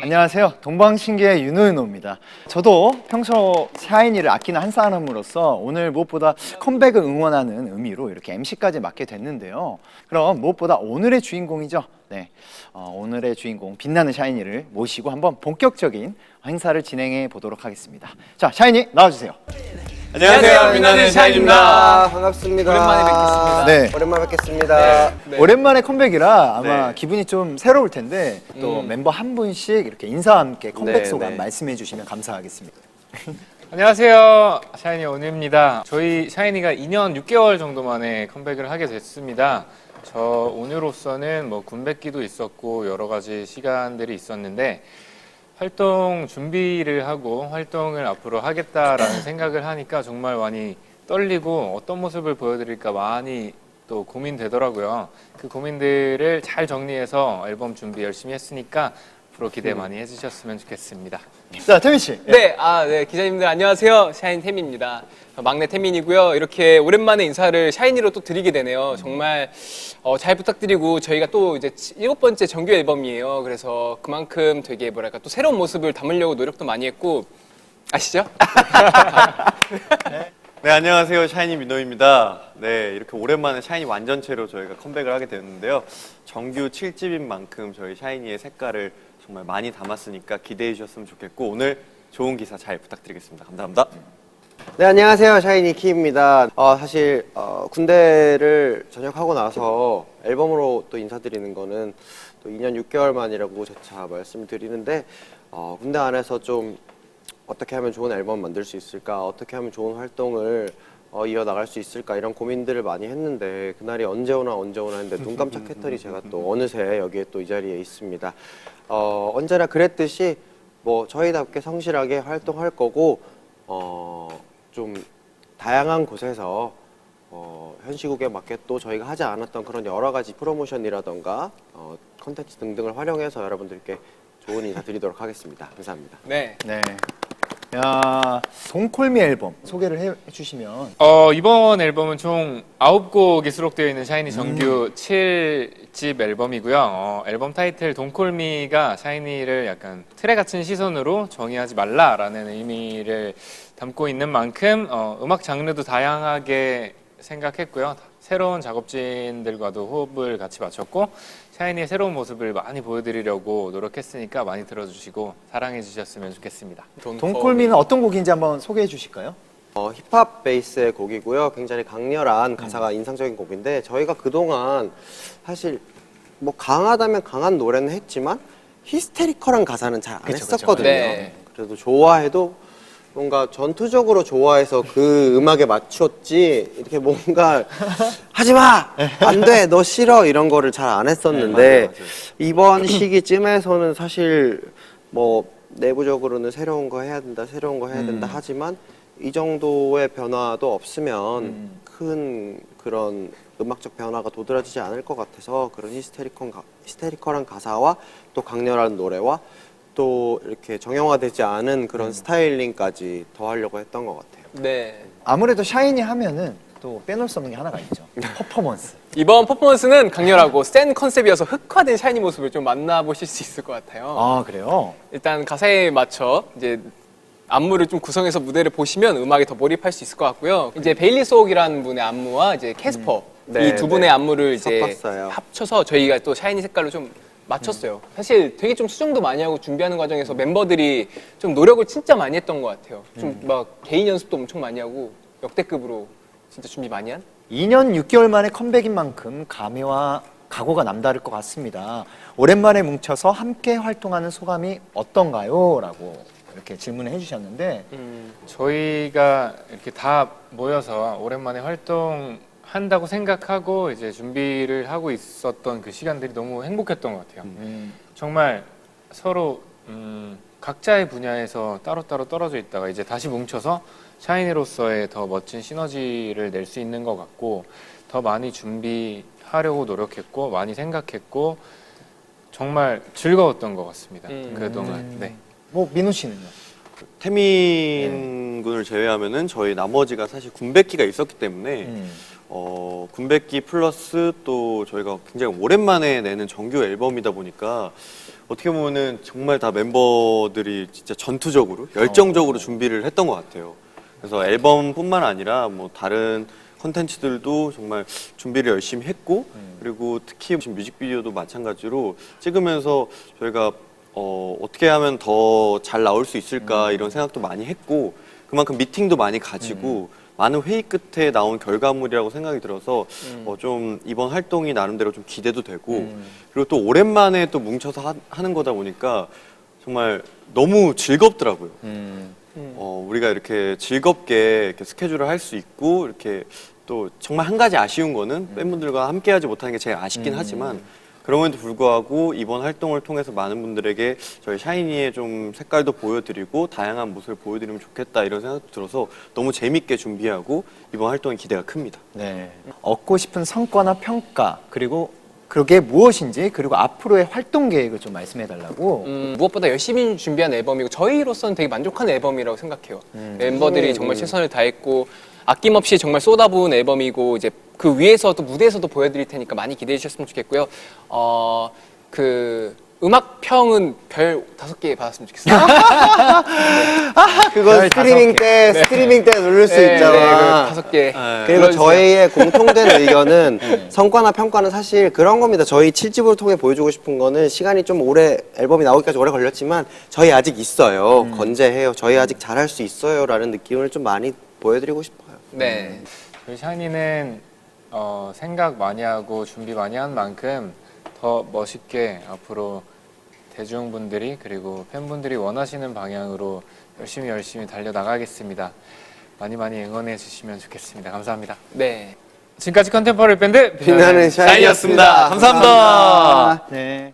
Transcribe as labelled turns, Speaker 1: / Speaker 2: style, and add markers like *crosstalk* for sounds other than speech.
Speaker 1: 안녕하세요. 동방신기의 윤호윤호입니다. 저도 평소 샤이니를 아끼는 한 사람으로서 오늘 무엇보다 컴백을 응원하는 의미로 이렇게 MC까지 맡게 됐는데요. 그럼 무엇보다 오늘의 주인공이죠. 네, 어, 오늘의 주인공 빛나는 샤이니를 모시고 한번 본격적인 행사를 진행해 보도록 하겠습니다. 자, 샤이니 나와주세요.
Speaker 2: 안녕하세요, 빛나는 샤인입니다.
Speaker 3: 반갑습니다.
Speaker 2: 오랜만에 뵙겠습니다.
Speaker 1: 네.
Speaker 3: 오랜만에 뵙겠습니다.
Speaker 2: 네.
Speaker 1: 오랜만에 컴백이라 아마
Speaker 3: 네.
Speaker 1: 기분이 좀 새로울 텐데 또
Speaker 2: 음.
Speaker 1: 멤버 한 분씩 이렇게 인사와 함께 컴백
Speaker 3: 네,
Speaker 1: 소감
Speaker 3: 네.
Speaker 1: 말씀해 주시면 감사하겠습니다.
Speaker 2: 안녕하세요, 샤이니 온유입니다. 저희 샤이니가 2년 6개월 정도 만에 컴백을 하게 됐습니다. 저 온유로서는 뭐 군백기도 있었고 여러 가지 시간들이 있었는데 활동 준비를 하고 활동을 앞으로 하겠다라는 *clears throat* 생각을 하니까 정말 많이 떨리고 어떤 모습을 보여드릴까 많이 또 고민되더라고요. 그 고민들을 잘 정리해서 앨범 준비 열심히 했으니까 앞으로 기대 많이 해주셨으면 좋겠습니다.
Speaker 1: 자, 태민 씨.
Speaker 4: 네, 아, 네, 기자님들 안녕하세요. 샤인 태민입니다. 막내 태민이고요. 이렇게 오랜만에 인사를 샤이니로 또 드리게 되네요. 정말 어, 잘 부탁드리고 저희가 또 이제 치- 일곱 번째 정규 앨범이에요. 그래서 그만큼 되게 뭐랄까 또 새로운 모습을 담으려고 노력도 많이 했고 아시죠?
Speaker 5: 네 안녕하세요 샤이니 민호입니다. 네 이렇게 오랜만에 샤이니 완전체로 저희가 컴백을 하게 되었는데요. 정규 7집인 만큼 저희 샤이니의 색깔을 정말 많이 담았으니까 기대해 주셨으면 좋겠고 오늘 좋은 기사 잘 부탁드리겠습니다. 감사합니다.
Speaker 3: 네, 안녕하세요. 샤이니 키입니다. 어, 사실 어, 군대를 전역하고 나서 앨범으로 또 인사드리는 거는 또 2년 6개월 만이라고 재차 말씀드리는데 어, 군대 안에서 좀 어떻게 하면 좋은 앨범 만들 수 있을까, 어떻게 하면 좋은 활동을 어, 이어 나갈 수 있을까 이런 고민들을 많이 했는데 그날이 언제 오나 언제 오나 했는데 눈 깜짝했더니 제가 또 어느새 여기에 또 이 자리에 있습니다. 어, 언제나 그랬듯이 뭐 저희답게 성실하게 활동할 거고 어, 좀 다양한 곳에서 어, 현 시국에 맞게 또 저희가 하지 않았던 그런 여러 가지 프로모션이라던가 어, 컨텐츠 등등을 활용해서 여러분들께 좋은 인사 드리도록 하겠습니다. 감사합니다.
Speaker 4: 네.
Speaker 1: 네. 야, 동콜미 앨범 소개를 해 주시면
Speaker 2: 어, 이번 앨범은 총 9곡이 수록되어 있는 샤이니 정규 7집 앨범이고요. 어, 앨범 타이틀 돈콜미가 샤이니를 약간 틀에 갇힌 시선으로 정의하지 말라라는 의미를 담고 있는 만큼 어, 음악 장르도 다양하게 생각했고요. 새로운 작업진들과도 호흡을 같이 맞췄고 샤이니의 새로운 모습을 많이 보여드리려고 노력했으니까 많이 들어주시고 사랑해 주셨으면 좋겠습니다.
Speaker 1: 동콜미는 어떤 곡인지 한번 소개해 주실까요?
Speaker 3: 어, 힙합 베이스의 곡이고요. 굉장히 강렬한 가사가 인상적인 곡인데 저희가 그동안 사실 뭐 강하다면 강한 노래는 했지만 히스테리컬한 가사는 잘 안
Speaker 1: 그쵸, 그쵸.
Speaker 3: 했었거든요.
Speaker 4: 네.
Speaker 3: 그래도 좋아해도 뭔가 전투적으로 좋아해서 그 음악에 맞췄지 이렇게 뭔가 *laughs* 하지 마! 안 돼! 너 싫어! 이런 거를 잘 안 했었는데
Speaker 5: 네, 맞아요, 맞아요.
Speaker 3: 이번 시기쯤에서는 사실 뭐 내부적으로는 새로운 거 해야 된다, 새로운 거 해야 된다
Speaker 1: 음.
Speaker 3: 하지만 이 정도의 변화도 없으면
Speaker 1: 음.
Speaker 3: 큰 그런 음악적 변화가 도드라지지 않을 것 같아서 그런 히스테리컬 가, 히스테리컬한 가사와 또 강렬한 노래와 또 이렇게 정형화되지 않은 그런
Speaker 1: 음.
Speaker 3: 스타일링까지 더 하려고 했던 것 같아요.
Speaker 4: 네.
Speaker 1: 아무래도 샤이니 하면은 또 빼놓을 수 없는 게 하나가 있죠. *laughs* 퍼포먼스.
Speaker 4: 이번 퍼포먼스는 강렬하고 센 컨셉이어서 흑화된 샤이니 모습을 좀 만나보실 수 있을 것 같아요.
Speaker 1: 아, 그래요?
Speaker 4: 일단 가사에 맞춰 이제 안무를 좀 구성해서 무대를 보시면 음악에 더 몰입할 수 있을 것 같고요. 이제 베일리 소옥이라는 분의 안무와 이제 캐스퍼
Speaker 3: 네,
Speaker 4: 이두
Speaker 3: 네.
Speaker 4: 분의 안무를 이제
Speaker 3: 섞었어요.
Speaker 4: 합쳐서 저희가 또 샤이니 색깔로 좀 맞췄어요. 사실 되게 좀 수정도 많이 하고 준비하는 과정에서 멤버들이 좀 노력을 진짜 많이 했던 것 같아요. 좀 막 개인 연습도 엄청 많이 하고 역대급으로 진짜 준비 많이 한?
Speaker 1: 2년 6개월 만에 컴백인 만큼 감회와 각오가 남다를 것 같습니다. 오랜만에 뭉쳐서 함께 활동하는 소감이 어떤가요? 라고 이렇게 질문을 해주셨는데
Speaker 2: 저희가 이렇게 다 모여서 오랜만에 활동 한다고 생각하고 이제 준비를 하고 있었던 그 시간들이 너무 행복했던 것 같아요.
Speaker 1: 음,
Speaker 2: 정말 서로 음, 각자의 분야에서 따로따로 떨어져 있다가 이제 다시 뭉쳐서 샤이니로서의 더 멋진 시너지를 낼 수 있는 것 같고 더 많이 준비하려고 노력했고 많이 생각했고 정말 즐거웠던 것 같습니다.
Speaker 4: 음.
Speaker 2: 그동안. 네.
Speaker 1: 뭐 민호 씨는요?
Speaker 5: 태민 군을 제외하면은 저희 나머지가 사실 군백기가 있었기 때문에
Speaker 1: 음.
Speaker 5: 어, 군백기 플러스 또 저희가 굉장히 오랜만에 내는 정규 앨범이다 보니까 어떻게 보면은 정말 다 멤버들이 진짜 전투적으로 열정적으로 준비를 했던 것 같아요. 그래서 앨범뿐만 아니라 뭐 다른 컨텐츠들도 정말 준비를 열심히 했고 그리고 특히 지금 뮤직비디오도 마찬가지로 찍으면서 저희가 어, 어떻게 하면 더 잘 나올 수 있을까 이런 생각도 많이 했고 그만큼 미팅도 많이 가지고 많은 회의 끝에 나온 결과물이라고 생각이 들어서 어, 좀 이번 활동이 나름대로 좀 기대도 되고 그리고 또 오랜만에 또 뭉쳐서 하, 하는 거다 보니까 정말 너무 즐겁더라고요. 어, 우리가 이렇게 즐겁게 이렇게 스케줄을 할 수 있고 이렇게 또 정말 한 가지 아쉬운 거는 팬분들과 함께하지 못하는 게 제일 아쉽긴 하지만 그럼에도 불구하고 이번 활동을 통해서 많은 분들에게 저희 샤이니의 좀 색깔도 보여드리고 다양한 모습을 보여드리면 좋겠다 이런 생각도 들어서 너무 재밌게 준비하고 이번 활동에 기대가 큽니다.
Speaker 1: 네. 얻고 싶은 성과나 평가 그리고 그게 무엇인지 그리고 앞으로의 활동 계획을 좀 말씀해 달라고.
Speaker 4: 음, 무엇보다 열심히 준비한 앨범이고 저희로서는 되게 만족한 앨범이라고 생각해요. 멤버들이 정말 최선을 다했고 아낌없이 정말 쏟아부은 앨범이고 이제 그 위에서도 무대에서도 보여드릴 테니까 많이 기대해 주셨으면 좋겠고요. 어, 그 음악 평은 별 다섯 개 받았으면 좋겠어요. *laughs*
Speaker 3: 그건
Speaker 1: 별
Speaker 3: 스트리밍 때 스트리밍 때 누를 수
Speaker 4: 네, 네,
Speaker 3: 있잖아.
Speaker 4: 그 다섯 개.
Speaker 3: 그리고
Speaker 4: 눌러주세요.
Speaker 3: 저희의 공통된 *laughs* 의견은 성과나 평가는 사실 그런 겁니다. 저희 7집을 통해 보여주고 싶은 거는 시간이 좀 오래 앨범이 나오기까지 오래 걸렸지만 저희 아직 있어요. 건재해요. 저희 아직 잘할 수 있어요라는 느낌을 좀 많이 보여드리고 싶어요.
Speaker 4: 네.
Speaker 2: 저희 샤이니는 어, 생각 많이 하고 준비 많이 한 만큼 더 멋있게 앞으로 대중분들이 그리고 팬분들이 원하시는 방향으로 열심히 열심히 달려 나가겠습니다. 많이 많이 응원해 주시면 좋겠습니다. 감사합니다.
Speaker 4: 네.
Speaker 2: 지금까지 컨템퍼리 밴드
Speaker 3: 빛나는 샤이니였습니다.
Speaker 5: 감사합니다.
Speaker 1: 네.